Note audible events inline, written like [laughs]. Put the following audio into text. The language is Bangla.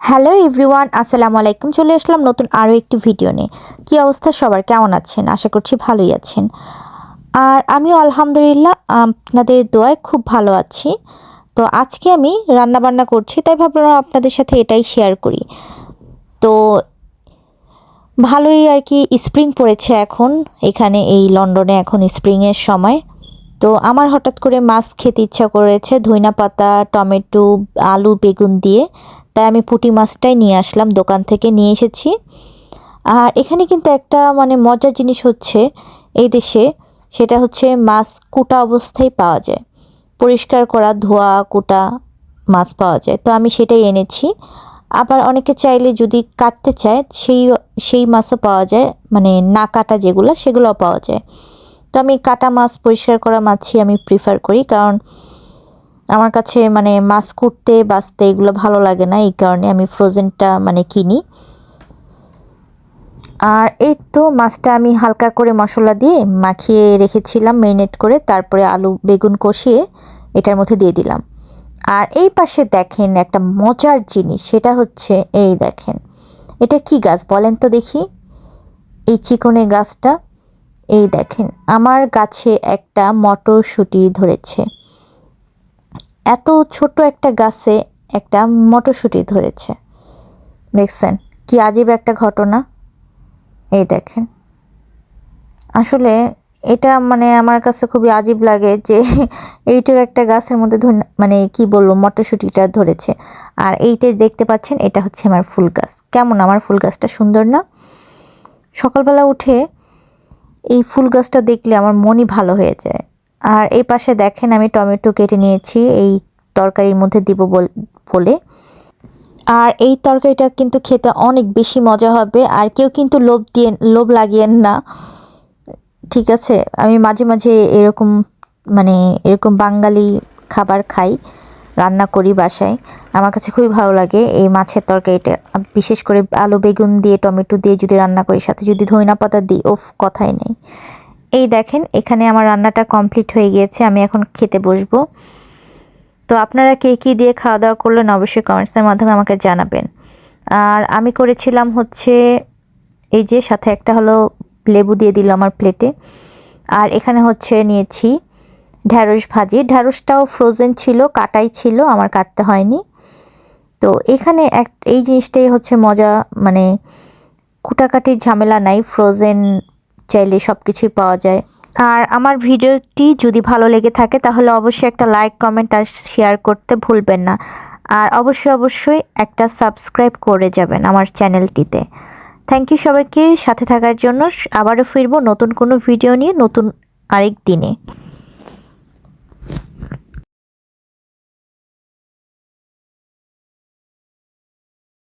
হ্যালো এভরিওয়ান, আসসালামু আলাইকুম। চলে আসলাম নতুন আরও একটি ভিডিও নিয়ে। কী অবস্থা সবার? কেমন আছেন? আশা করছি ভালোই আছেন। আর আমিও আলহামদুলিল্লাহ, আপনাদের দোয়ায় খুব ভালো আছি। তো আজকে আমি রান্না বান্না করছি, তাই ভাবলাম আপনাদের সাথে এটাই শেয়ার করি। তো ভালোই আর কি স্প্রিং পড়েছে এখন। এখানে এই লন্ডনে এখন স্প্রিংয়ের সময়। তো আমার হঠাৎ করে মাছ খেতে ইচ্ছা করেছে, ধইনা পাতা, টমেটো, আলু, বেগুন দিয়ে। তাই আমি পুঁটি মাছটাই নিয়ে আসলাম, দোকান থেকে নিয়ে এসেছি। আর এখানে কিন্তু একটা মানে মজার জিনিস হচ্ছে এই দেশে, সেটা হচ্ছে মাছ কুটা অবস্থায় পাওয়া যায়। পরিষ্কার করা ধোয়া কুটা মাছ পাওয়া যায়। তো আমি সেটাই এনেছি। আবার অনেকে চাইলে যদি কাটতে চায়, সেই সেই মাছও পাওয়া যায় মানে না কাটা যেগুলো, সেগুলোও পাওয়া যায়। তো আমি কাটা মাছ পরিষ্কার করা মাছই আমি প্রিফার করি, কারণ আমার কাছে মানে মাছ কুটতে, বাঁচতে এগুলো ভালো লাগে না, এই কারণে আমি ফ্রোজেনটা মানে কিনি। আর এই তো মাছটা আমি হালকা করে মশলা দিয়ে মাখিয়ে রেখেছিলাম মেরিনেট করে, তারপরে আলু, বেগুন কষিয়ে এটার মধ্যে দিয়ে দিলাম। আর এই পাশে দেখেন একটা মজার জিনিস, সেটা হচ্ছে এই দেখেন, এটা কি গাছ বলেন তো দেখি? এই চিকনে গাছটা। এই দেখেন, আমার গাছে একটা মটরশুঁটি ধরেছে। এত ছোট একটা গাছে একটা মটরশুঁটি ধরেছে। দেখছেন, কি আজীব একটা ঘটনা। এই দেখেন। আসলে এটা মানে আমার কাছে খুবই আজীব লাগে যে [laughs] এইটুকু একটা গাছের মধ্যে মানে কি বলব, মটরশুঁটিটা ধরেছে। আর এইতে দেখতে পাচ্ছেন, এটা হচ্ছে আমার ফুল গাছ। কেমন? আমার ফুল গাছটা সুন্দর না? সকালবেলা উঠে এই ফুল গাছটা দেখলে আমার মনই ভালো হয়ে যায়। আর এই পাশে দেখেন আমি টমেটো কেটে নিয়েছি, এই তরকারির মধ্যে দিব বলে আর এই তরকারিটা কিন্তু খেতে অনেক বেশি মজা হবে, আর কেউ কিন্তু লোভ দিয়ে, লোভ লাগিয়েন না। ঠিক আছে? আমি মাঝে মাঝে এরকম মানে এরকম বাঙালি খাবার খাই। রান্না করি বাসায়। আমার কাছে খুবই ভালো লাগে এই মাছের তরকারিটা। বিশেষ করে আলু, বেগুন দিয়ে, টমেটো দিয়ে যদি রান্না করি, সাথে যদি ধইনা পাতা দিই, ওফ, কথাই নেই। এই দেখেন, এখানে আমার রান্নাটা কমপ্লিট হয়ে গিয়েছে, আমি এখন খেতে বসবো। তো আপনারা কে কী দিয়ে খাওয়া দাওয়া করলেন, অবশ্যই কমেন্টসের মাধ্যমে আমাকে জানাবেন। আর আমি করেছিলাম হচ্ছে, এই যে সাথে একটা হলো লেবু দিয়ে দিল আমার প্লেটে। আর এখানে হচ্ছে নিয়েছি ঢ্যাঁড়স ভাজি। ঢ্যাঁড়সটাও ফ্রোজেন ছিল, কাটাই ছিল, আমার কাটতে হয়নি। তো এখানে এক, এই জিনিসটাই হচ্ছে মজা মানে কুটাকাটির ঝামেলা নাই ফ্রোজেন চাইলে সব কিছুই পাওয়া যায়। আর আমার ভিডিওটি যদি ভালো লেগে থাকে, তাহলে অবশ্যই একটা লাইক কমেন্ট আর শেয়ার করতে ভুলবেন না। আর অবশ্যই অবশ্যই একটা সাবস্ক্রাইব করে যাবেন আমার চ্যানেলটিতে থ্যাংক ইউ সবাইকে, সাথে থাকার জন্য আবারও ফিরবো নতুন কোনো ভিডিও নিয়ে, নতুন আরেক দিনে।